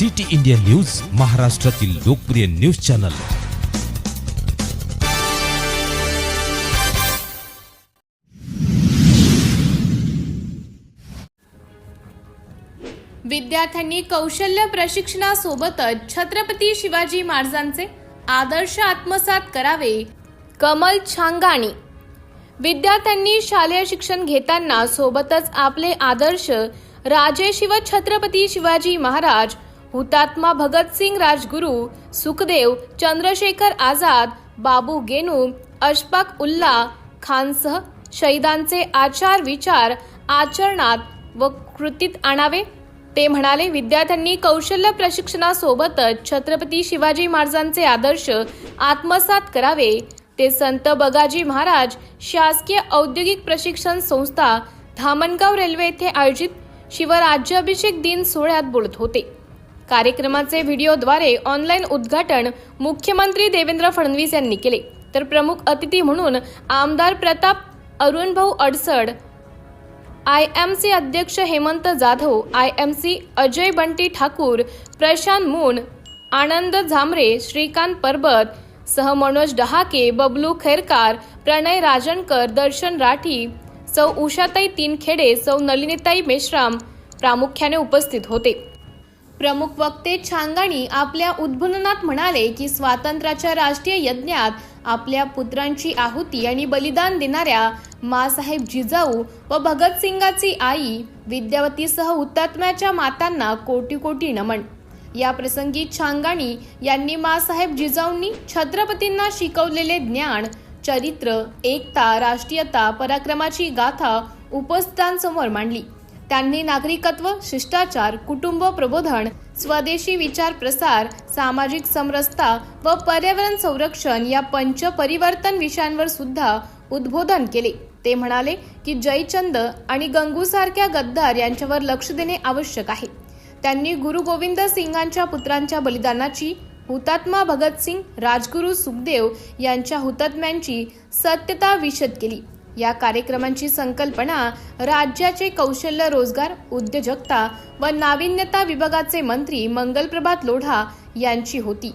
City India news महाराष्ट्रातील लोकप्रिय news channel. विद्यार्थ्यांनी कौशल्य प्रशिक्षणासोबतच छत्रपती शिवाजी महाराजांचे आदर्श आत्मसात करावे. कमल छांगाणी. विद्यार्थ्यांनी शालेय शिक्षण घेताना सोबतच आपले आदर्श राजे शिव छत्रपती शिवाजी महाराज हुतात्मा भगतसिंग राजगुरू सुखदेव चंद्रशेखर आझाद बाबू गेनू अशफाक उल्ला खानसह शहीदांचे आचार विचार आचरणात व कृतीत आणावे. ते म्हणाले विद्यार्थ्यांनी कौशल्य प्रशिक्षणासोबतच छत्रपती शिवाजी महाराजांचे आदर्श आत्मसात करावे. ते संत बगाजी महाराज शासकीय औद्योगिक प्रशिक्षण संस्था धामणगाव रेल्वे येथे आयोजित शिवराज्याभिषेक दिन सोहळ्यात बोलत होते. कार्यक्रमाचे व्हिडिओद्वारे ऑनलाईन उद्घाटन मुख्यमंत्री देवेंद्र फडणवीस यांनी केले. तर प्रमुख अतिथी म्हणून आमदार Pratap Arunbhau Adsad I M C अध्यक्ष Hemant Jadhav I M C Ajay Bunty Thakur Prashant Moon Anand Zamre Shrikant Parbat सह मनोज डहाके बबलू खैरकार प्रणय राजनकर दर्शन राठी सौ उषाताई तीनखेडे सौ नलिनीताई मेश्राम प्रामुख्याने उपस्थित होते. प्रमुख वक्ते छांगाणी आपल्या उद्भननात म्हणाले की स्वातंत्र्याच्या राष्ट्रीय यज्ञात आपल्या पुत्रांची आहुती आणि बलिदान देणाऱ्या मासाहेब जिजाऊ व भगतसिंगाची आई विद्यावतीसह हुतात्म्याच्या मातांना कोटी कोटी नमन. या प्रसंगी छांगाणी यांनी मासाहेब जिजाऊंनी छत्रपतींना शिकवलेले ज्ञान चरित्र एकता राष्ट्रीयता पराक्रमाची गाथा उपस्थितांसमोर मांडली. त्यांनी नागरिकत्व शिष्टाचार कुटुंब प्रबोधन स्वदेशी विचार प्रसार सामाजिक समरसता व पर्यावरण संरक्षण या पंच परिवर्तन विषयांवर सुद्धा उद्बोधन केले. ते म्हणाले की जयचंद आणि गंगूसारख्या गद्दार यांच्यावर लक्ष देणे आवश्यक आहे. त्यांनी गुरु गोविंद सिंगांच्या पुत्रांच्या बलिदानाची हुतात्मा भगतसिंग राजगुरू सुखदेव यांच्या हुतात्म्यांची सत्यता विशद केली. या कार्यक्रमांची संकल्पना राज्याचे कौशल्य रोजगार उद्योजकता व नाविन्यता विभागाचे मंत्री मंगलप्रभात लोढा यांची होती.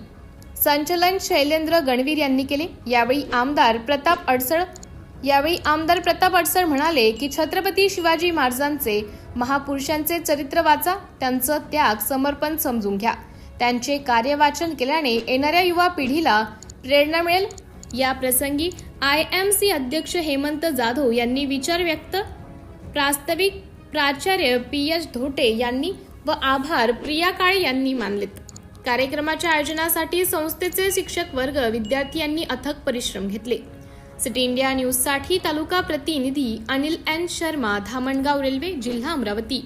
संचलन शैलेंद्र गणवीर यांनी केले. यावेळी आमदार प्रताप अडसळ यावेळी आमदार प्रताप अडसळ म्हणाले की छत्रपती शिवाजी महाराजांचे महापुरुषांचे चरित्र वाचा त्यांचं त्याग समर्पण समजून घ्या. त्यांचे कार्यवाचन केल्याने येणाऱ्या युवा पिढीला प्रेरणा मिळेल या प्रसंगी आय एम सी अध्यक्ष हेमंत जाधव यांनी विचार व्यक्त प्रास्ताविक प्राचार्य पी एच धोटे यांनी व आभार प्रिया काळे यांनी मानलेत. कार्यक्रमाच्या आयोजनासाठी संस्थेचे शिक्षक वर्ग विद्यार्थी यांनी अथक परिश्रम घेतले. सिटी इंडिया न्यूजसाठी तालुका प्रतिनिधी अनिल एन. शर्मा धामणगाव रेल्वे जिल्हा अमरावती.